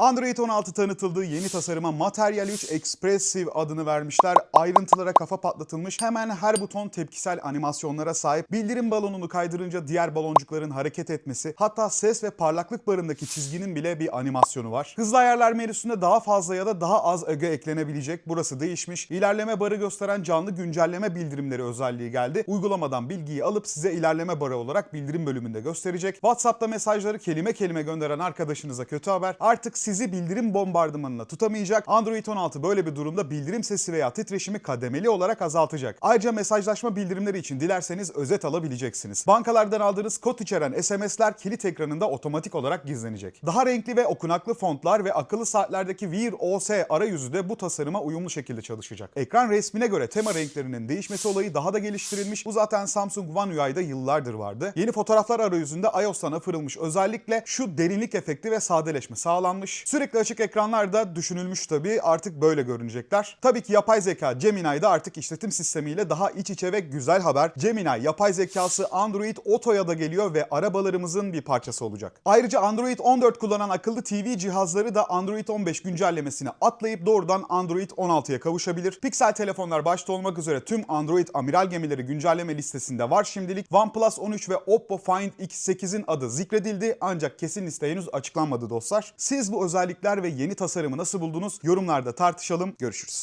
Android 16 tanıtıldığı yeni tasarıma Material 3 Expressive adını vermişler. Ayrıntılara kafa patlatılmış. Hemen her buton tepkisel animasyonlara sahip. Bildirim balonunu kaydırınca diğer baloncukların hareket etmesi, hatta ses ve parlaklık barındaki çizginin bile bir animasyonu var. Hızlı ayarlar menüsünde daha fazla ya da daha az öge eklenebilecek. Burası değişmiş. İlerleme barı gösteren canlı güncelleme bildirimleri özelliği geldi. Uygulamadan bilgiyi alıp size ilerleme barı olarak bildirim bölümünde gösterecek. WhatsApp'ta mesajları kelime kelime gönderen arkadaşınıza kötü haber. Artık sizi bildirim bombardımanına tutamayacak. Android 16 böyle bir durumda bildirim sesi veya titreşimi kademeli olarak azaltacak. Ayrıca mesajlaşma bildirimleri için dilerseniz özet alabileceksiniz. Bankalardan aldığınız kod içeren SMS'ler kilit ekranında otomatik olarak gizlenecek. Daha renkli ve okunaklı fontlar ve akıllı saatlerdeki Wear OS arayüzü de bu tasarıma uyumlu şekilde çalışacak. Ekran resmine göre tema renklerinin değişmesi olayı daha da geliştirilmiş. Bu zaten Samsung One UI'da yıllardır vardı. Yeni fotoğraflar arayüzünde iOS'tan fırılmış. Özellikle şu derinlik efekti ve sadeleşme sağlanmış. Sürekli açık ekranlar da düşünülmüş tabii. Artık böyle görünecekler. Tabii ki yapay zeka Gemini'de artık işletim sistemiyle daha iç içe ve güzel haber. Gemini yapay zekası Android Auto'ya da geliyor ve arabalarımızın bir parçası olacak. Ayrıca Android 14 kullanan akıllı TV cihazları da Android 15 güncellemesini atlayıp doğrudan Android 16'ya kavuşabilir. Pixel telefonlar başta olmak üzere tüm Android amiral gemileri güncelleme listesinde var şimdilik. OnePlus 13 ve Oppo Find X8'in adı zikredildi ancak kesin liste henüz açıklanmadı dostlar. Siz bu özellikler ve yeni tasarımı nasıl buldunuz? Yorumlarda tartışalım. Görüşürüz.